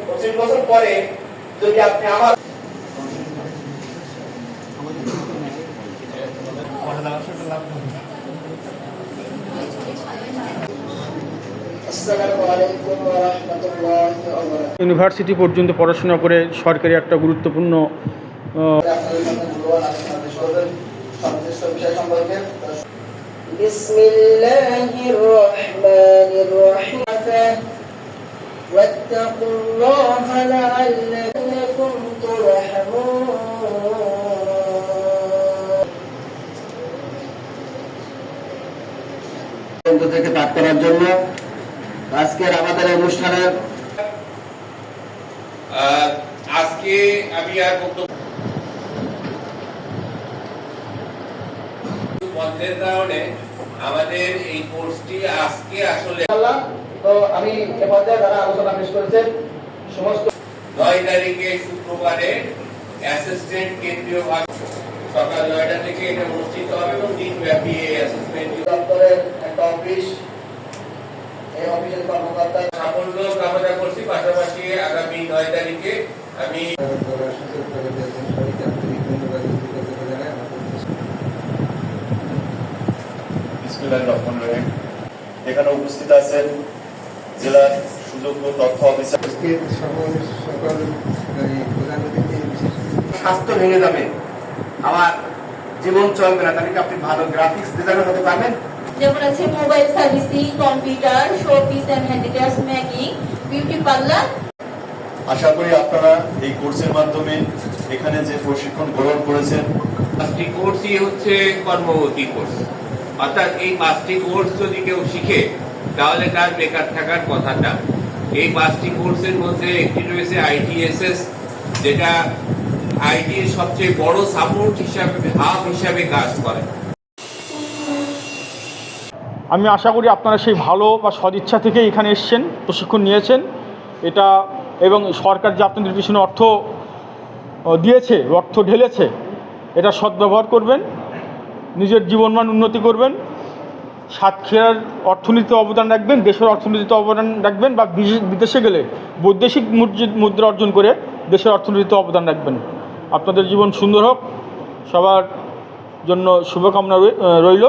পঁচিশ বছর পরে যদি আপনি আমার আসসালামু আলাইকুম ওয়া রাহমাতুল্লাহি ওয়া বারাকাতুহু ইউনিভার্সিটি পর্যন্ত পড়াশোনা করে সরকারি একটা গুরুত্বপূর্ণ আহ, لعلكم ترحمون কেন্দ্র থেকে তাক করার জন্য আজকের আমাদের অনুষ্ঠানের আহ, আজকে আমি আর বক্তব্য বন্ধের কারণে আমাদের এই কোর্সটি আজকে আসলে ইনশাআল্লাহ, তো আমি এ পর্যায়ে যারা আলোচনা পেশ করেছেন সমস্ত নয় তারিখে শুক্রবারে অ্যাসিস্ট্যান্ট কেন্দ্রীয় ভাগ সকাল নয়টা থেকে এটা অনুষ্ঠিত হবে এবং দিনব্যাপী এই অ্যাসেসমেন্ট দপ্তরের একটা অফিস এই অফিসের কর্মকর্তা সাফল্য কামনা করছি। পাশাপাশি আগামী নয় তারিখে আমি এখানে উপস্থিত আছেন জেলার সুযোগ্য তথ্য অফিসার সকল বিশেষ স্বাস্থ্য ভেঙে যাবে। আমার জীবন চলবে না তাহলে আপনি ভালো গ্রাফিক্স ডিজাইনার হতে পারবেন? যেমন আছে mobile servicing computer showpiece and handicrafts making beauty parlour আশা করি আপনারা এই কোর্সের মাধ্যমে এখানে যে প্রশিক্ষণ গ্রহণ করেছেন। পাঁচটি কোর্সই হচ্ছে কর্মবতী কোর্স অর্থাৎ এই পাঁচটি কোর্স যদি কেউ শিখে তাহলে তার বেকার থাকার কথা না এই পাঁচটি কোর্সের মধ্যে একটি রয়েছে আইটিএসএস, যেটা আইটি সবচেয়ে বড় সাপোর্ট হিসাবে হাব হিসাবে কাজ করে। আমি আশা করি আপনারা সেই ভালো বা সদিচ্ছা থেকে এখানে এসছেন, প্রশিক্ষণ নিয়েছেন। এটা এবং সরকার যে আপনাদের পিছনে অর্থ দিয়েছে, অর্থ ঢেলেছে, এটা সদ্ব্যবহার করবেন, নিজের জীবনমান উন্নতি করবেন। সাতক্ষীরার অর্থনীতিতে অবদান রাখবেন, দেশের অর্থনীতিতে অবদান রাখবেন বা বিদেশ- গেলে বৈদেশিক মুদ্রি- অর্জন করে দেশের অর্থনীতিতে অবদান রাখবেন। আপনাদের জীবন সুন্দর হোক। সবার জন্য শুভকামনা রইল।